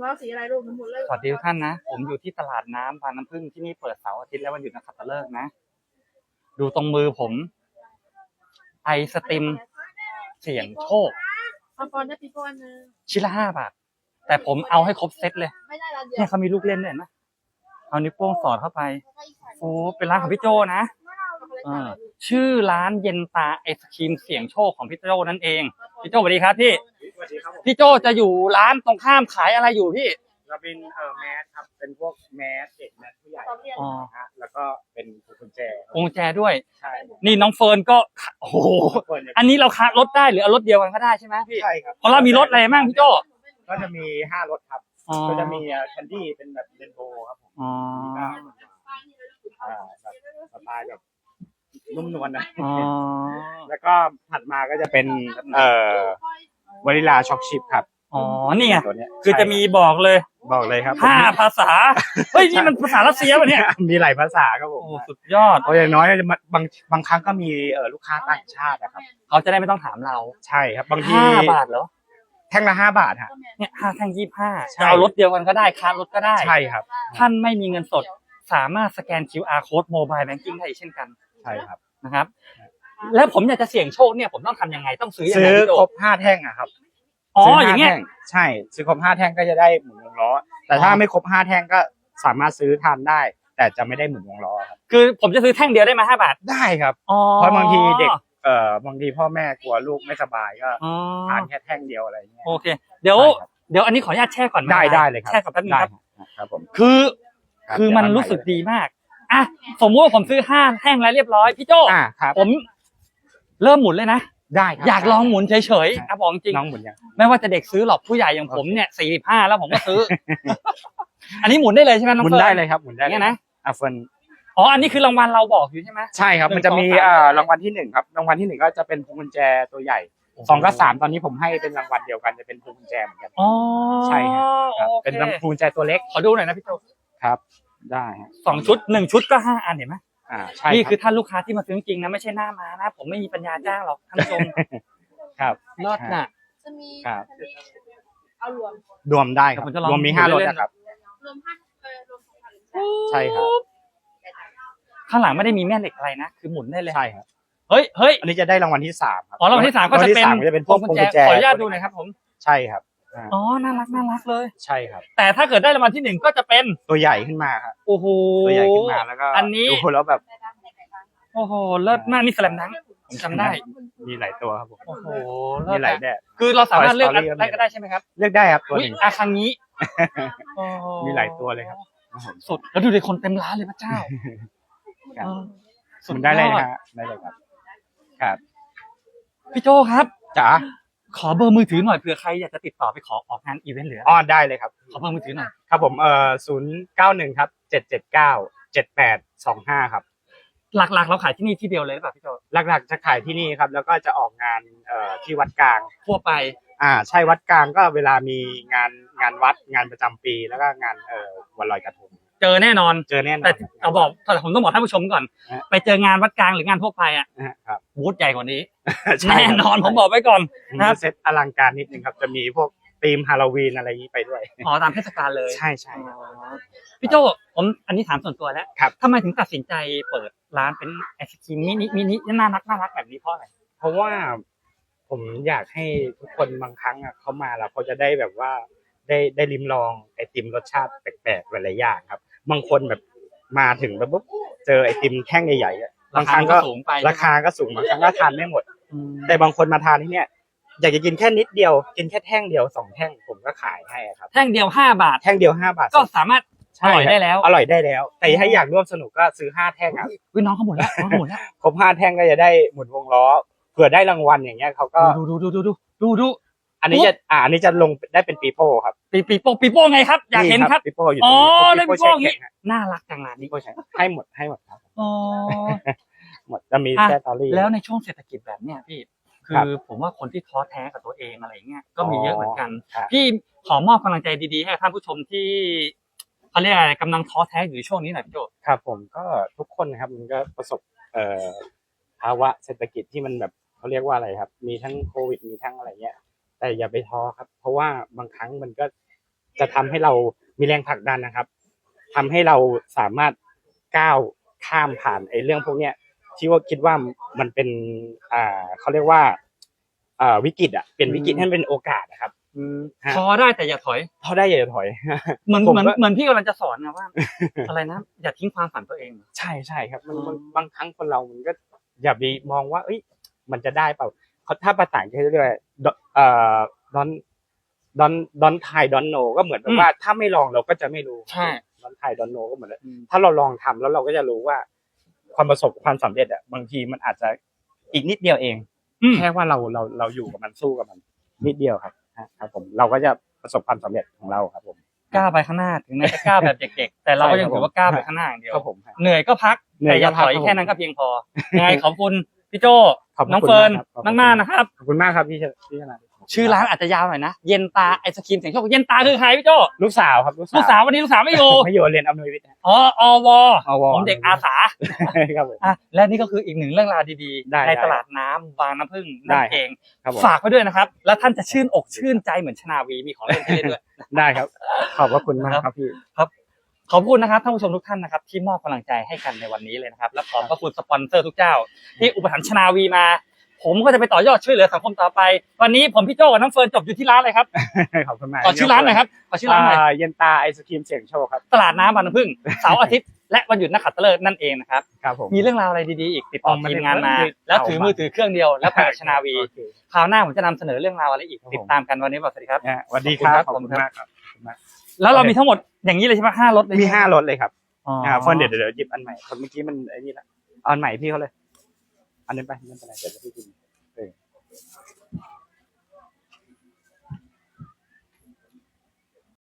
น้องสีอะไรลูกมันหมดเลยสวัสดีทุกท่านนะ ผมอยู่ที่ตลาดน้ำบางน้ำพึ่งที่นี่เปิดเสาร์อาทิตย์และวันหยุดนักขัตฤกษ์นะ ดูตรงมือผม ไอสติมเสี่ยงโชคเอาก่อนได้ปีก่อนนึงชิ้นละห้าบาท แต่ผมเอาให้ครบเซตเลย ไม่ได้ละเดียเนี่ยวเขามีลูกเล่นด้วยเห็นะ เอานิ้วโป้งสอดเข้าไปโอ้เป็นร้านของพี่โจนะเออชื่อร้านเย็นตาไอศครีมเสี่ยงโชคของพี่โจนั่นเอง พี่โจสวัสดีครับพี่ส วัสดีครับผมพี่โจจะอยู่ร้านตรงข้ามขายอะไรอยู่พี่ เราเป็นเอ่อแมสครับ เป็นพวกแมสเด็กแมสผู้ใหญ่อ๋อนะฮะแล้วก็เป็นพวงกุญแจครับองค์แจด้วย ใช่นี่น้องเฟิร์นก็โอ้โหคนเนี่ยอันนี้เราคัดรถได้หรือเอารถเดียวกันก็ได้ใช่ไหมพี่ใช่ครับของเรามีรถอะไรบ้างพี่โจก็จะมีห้ารถครับ อ๋อก็จะมีแคนดี้เป็นแบบเรนโบว์ครับผมอ๋ออ่าแบบสไตล์แบบนุ่มนวลนะ อ๋อแล้วก็ถัดมาก็จะเป็นเอ่อ วานิลาช็อกชิพครับอ๋อนี่ไงตัวเนี้ยคือจะมีบอกเลยบอกเลยครับห้าภาษาเฮ้ยนี่มันภาษารัสเซียป่ะเนี่ยมีหลายภาษาครับผโอ้มโหสุดยอดเพราะอย่างน้อยบางบางครั้งก็มีเอ่อลูกค้าต่างชาตินะครับเขาจะได้ไม่ต้องถามเราใช่ครับบางทีห้าบาทเหรอแท่งละห้าบาทฮะเนี่ยห้าแท่งยี่ห้าใช่จะเอารถเดียวกันก็ได้ค้ารถก็ได้ใช่ครับ ท่านไม่มีเงินสดสามารถสแกน QR code mobile banking ได้อีกเช่นกันใช่ครับนะครับ แล้วผมอยากจะเสี่ยงโชคเนี่ยผมต้องทำยังไงต้องซื้อยังซื้ไงอพี่โจครบห้าแท่งอะครับอ๋อซื้อย่างเงี้ย ห้แท่ใช่ซื้อครบห้าแท่งก็จะได้หมุนวงล้อ แต่ถ้าอ๋อ ไม่ครบห้าแท่งก็สามารถซื้อทานได้ แต่จะไม่ได้หมุนวงล้อครับคือผมจะซื้อแท่งเดียวได้ไหมาห้าบาทได้ครับ อ๋อเพราะบางทีเด็กเอ่อบางทีพ่อแม่กลัวลูกไม่สบายก็อ๋อทานแค่แท่งเดียวอะไรอย่างเงี้ย โอเค เดี๋ยว ได้ครับ เดี๋ยวอันนี้ขออนุญาตแช่ก่อนหมได้ได้เลยครับแช่ก่อนแป๊บนึงได้ครับ ครับผมคือรับคือมันเดี๋ยวรู้สึกใหม่ดีมากอะสมมติว่าผมซื้อห้าแท่งแล้วเรียบร้อยพี่โจ อ่าครับ ผม เริ่มหมุนเลยนะ ได้ครับอยากลองหมุนเฉยๆอะบอกจริงน้องหมุนยังไม่ว่าจะเด็กซื้อหรอกผู้ใหญ่อย่างผมเนี่ยสี่สิบห้าแล้วผมก็ซื้อ อันนี้หมุนได้เลยใช่ไหมน้องหมุนเฟิร์นได้เลยครับหมุนได้อย่างเงี้ยนะอะเฟิร์นอ๋ออันนี้คือรางวัลเราบอกอยู่ใช่ไหมใช่ครับหนึ่งมันจะมีสองสามเอ่อรางวัลที่หนึ่งครับรางวัลที่หนึ่งก็จะเป็นพวงกุญแจตัวใหญ่สองกับสามตอนนี้ผมให้เป็นรางวัลเดียวกันจะเป็นพวงกุญแจเหมือนกันอ๋อใช่ครับครับโอคเป็นพวงกุญแจตัวเล็กขอดูหน่อยนะพี่โจครับ ได้ฮะสองชุดหนึ่งชุดก็ห้าอันเห็นไหม อ่าใช่นี่รับคือท่านลูกค้าที่มาซื้อจริงๆนะไม่ใช่หน้ามานะ ผมไม่มีปัญญาจ้างหรอกท่านผู้ชมครับเลิศน่ะ จะมีครับ เอารวมรวมได้ครับผมจะลองรวมมีห้ารถเล่นๆ นะครับ รวมห้าเออรวมสองพันใช่ครับ ข้างหลังไม่ได้มีแม่เหล็กอะไรนะคือหมุนได้เลยใช่ครับเฮ้ยเฮ้ยอันนี้จะได้รางวัลที่สามครับอ๋อรางวัลที่สามก็จะเป็นรางวัลที่สามก็จะเป็นพวกพวงกุญแจขออนุญาตดูหน่อยครับผม ใช่ครับ อ่าอ๋อ น่ารักน่ารักเลย ใช่ครับ แต่ถ้าเกิดได้รางวัลที่หนึ่งก็จะเป็น ตัวใหญ่ขึ้นมาครับโอ้โห ตัวใหญ่ขึ้นมาแล้วก็อันนี้ ดูแล้วแบบโอ้โห เลิศมากนี่แสลมดังผมจำได้ มีหลายตัวครับผมโอ้โห เลิมีศหลายอะแบบ คือเราสามารถเลือก Toy Story อะไรก็ได้ใช่ไหมครับเลือกได้ครับตัวอุ๊หยนึ่ง อาคังนี้โอ้โมีหลายตัวเลยครับ สุด แล้วดูดิคนเต็มร้านเลยพระเจ้าครับ เออหมุนได้เลยอนะฮะได้เลยครับครับพี่โจครับ จ๋า ขอเบอร์มือถือหน่อยเผื่อใครอยากจะติดต่อไปขอออกงานอีเวนต์เหลืออ๋อได้เลยครับ ขอเบอร์มือถือหน่อยครับผมเอ่อศูนย์เก้าหนึ่งครับเจ็ดเจ็ดเก้าเจ็ดแปดสองห้าครับ หลักๆ เราขายที่นี่ที่เดียวเลยหรือเปล่าพี่โจหลักๆจะขายที่นี่ครับ แล้วก็จะออกงานเอ่อที่วัดกลาง ทั่วไป อ่า ใช่วัดกลางก็เวลามีงานงานวัดงานประจำปี แล้วก็งานเอ่อวันลอยกระทง เจอแน่นอน เจอแน่นอนแต่เอาบอกแต่ผมต้องบอกท่านผู้ชมก่อนฮะไปเจองานวัดกลางหรืองานทั่วไปอะนะฮะครับบูธใหญ่กว่านี้ใช่แน่นอนผมบอกไว้ก่อนมันครับจะเซตอลังการนิดนึงครับ จะมีพวกธีมฮาโลวีนอะไรอย่างนี้ไปด้วยขอตามเทศกาลเลยใช่ใช่อ๋อพี่โจผมอันนี้ถามส่วนตัวแล้วครับทำไมถึงตัดสินใจเปิดร้านเป็นไอศครีมมินิมินิน่ารักน่ารักแบบนี้เพราะอะไรเพราะว่าผมอยากให้ทุกคนบางครั้งอะเขามาแล้วเขาจะได้แบบว่าได้ได้ลิ้มลองไอติมรสชาติแปลกๆหลายๆอย่างครับ บางคนแบบมาถึงแบบปุ๊บเจอไอติมแท่งใหญ่ๆอะบางครั้งก็สูงไปราคาก็สูงบางครั้งก็ทานไม่หมดอืมแต่บางคนมาทานที่เนี่ยอยากจะกินแค่นิดเดียวกินแค่แท่งเดียวสองแท่งผมก็ขายให้อะครับแท่งเดียวห้าบาท แท่งเดียวห้าบาทก็สามารถใช่อร่อยได้แล้ว อร่อยได้แล้ว แต่ถ้าอยากร่วมสนุกก็ซื้อห้าแท่งอะวิน้องเขาหมดแล้วน้องเขาหมดแล้วครบห้าแท่งก็จะได้หมุนวงล้อเผื่อได้รางวัลอย่างเงี้ยเขาก็ดูดูดูดูดูดูดู อันนี้จะอ่าอันนี้จะลงได้เป็นปีโป้ครับปีปีโป้ปีโป้ไงครับ อยากเห็นครับปีโป้อยู่อ๋ตอรงนี้ได้ปีโป้อย่างงี้แข็งอะน่ารักจังงานปีนี้โป้ใช้ให้หมดให้หมดครับอ๋อหมดจะมีอะแค่ตอรี่แล้วในช่วงเศรษฐกิจแบบเนี้ยพี่คืครับอผมว่าคนที่ท้อแท้กับตัวเองอะไรเงี้ยก็มีเยอะเหมือนกันครับพี่ขอมอบกำลังใจดีๆให้กับท่านผู้ชมที่เขาเรียกอะไรกำลังท้อแท้อยู่ในช่วงนี้หน่อยพี่โจครับ ผมก็ทุกคนนะครับมันก็ประสบเอ่อภาวะเศรษฐกิจที่มันแบบเขาเรียกว่าอะไรครับ มีทั้งโควิดมีทั้งอะไรเงี้ย แต่อย่าไปท้อครับ เพราะว่าบางครั้งมันก็จะทำให้เรามีแรงผลักดันนะครับทำให้เราสามารถก้าวข้ามผ่านไอ้เรื่องพวกเนี้ยที่ว่าคิดว่ามันเป็นอ่าเขาเรียกว่าอ่าวิกฤตอะเป็นวิกฤตให้มันเป็นโอกาสนะครับฮะพอได้แต่อย่าถอยพอได้อย่าถอยเหมือนผมเหมือนก็เหมือนพี่กำลังจะสอนนะว่า อะไรนะอย่าทิ้งความฝันตัวเอง ใช่ใช่ครับมันอืมมันบางครั้งคนเรามันก็อย่าไปมองว่า เอ้ย มันจะได้เปล่าเขาถ้าภาษาอังกฤษเขาเรียกว่า เอ่อดอนดอนดอนไทยดอนโนก็เหมือนแบบว่า ถ้าไม่ลองเราก็จะไม่รู้ใช่ดอนไทยดอนโนก็เหมือนถ้าเราลองทำแล้วเราก็จะรู้ว่า ความประสบความสำเร็จอะบางทีมันอาจจะอีกนิดเดียวเองอืมแค่ว่าเราเราเราอยู่กับมันสู้กับมัน นิดเดียวครับครับ ผมเราก็จะประสบความสำเร็จของเราครับผมก้าวไปข้างหน้าถึงแม้จะก้าวแบบเด็กๆ แต่เราก็ยังถือว่าก้าวไปข้างหน้าอย่างเดียวครับผมเหนื่อยก็พักเหนื่แต่อยอย่าก็ถพักอยครับผมแค่นั้นก็เพียงพอยังไงขอบคุณ พี่โจขอบคุณน้องเฟิร์นมากครับขอบคุณ มากๆนะครับ ขอบคุณมากครับพี่ชพี่ชนะชื่อร้านอาจจะยาวหน่อยนะ เย็นตาไอศครีมเสียงโชคเย็นตาคือใครพี่โจลูกสาวครับลูกสาววันนี้ลูกสาวไม่อยู่ ไม่อยู่เรียนอำนวยวิทย์อ๋ออวอวผมเด็กอาสาครับผม อะและนี่ก็คืออีกหนึ่งเรื่องราวดีได้ๆ ในได้ตลาดน้ำบางน้ำพึ่งได้นั่นเอง ครับผมฝากไว้ด้วยนะครับ แล้วท่านจะชื่นอกชื่นใจเหมือนชนาวีมีของเล่นให้เล่นด้วย ได้ครับ ขอบพระคุณมากครับพี่ ขอบคุณนะครับท่านผู้ชมทุกท่านนะครับที่มอบกำลังใจให้กันในวันนี้เลยนะครับ และขอบพระคุณสปอนเซอร์ทุกเจ้า ที่อุปถัมภ์ชนาวีมา ผมก็จะไปต่อยอดช่วยเหลือสังคมต่อไป วันนี้ผมพี่โจกับน้องเฟิร์นจบอยู่ที่ร้านเลยครับขอบคุณมากขอชื่อร้านหน่อยครับขอชื่อร้านหน่อยอ่าเย็นตาไอศครีมเสียงโชคครับตลาดน้ำบางน้ำพึ่งเสาร์อาทิตย์และวันหยุดนักขัตฤกษ์นั่นเองนะครับครับผมมีเรื่องราวอะไรดีๆอีกติดต่ออ๋อมันทีมงานมาเรื่องแล้วถือมือถือเครื่องเดียวแล้วไปกับชนาวีโอเคคราวหน้าผมจะนำเสนอเรื่องราวอะไรอีกครับผมติดตามกันวันนี้บอกสวัสดีครับนะฮะสวัสดีครับขอบคุณครับมากครับแล้วเราโอเคมีทั้งหมด อย่างนี้เลยใช่ไหมห้ารถเลยมีใช่ไห้ารถเลยครับอ๋อออ่าเฟิร์นเดี๋ยวเดี๋ยวหยิบอันใหม่คนเมื่อกี้มันไอ้นี่ละเอาอันใหม่พี่เขาเลย อันนี้ไปไม่เป็นไรเดี๋ยวพี่กินเออ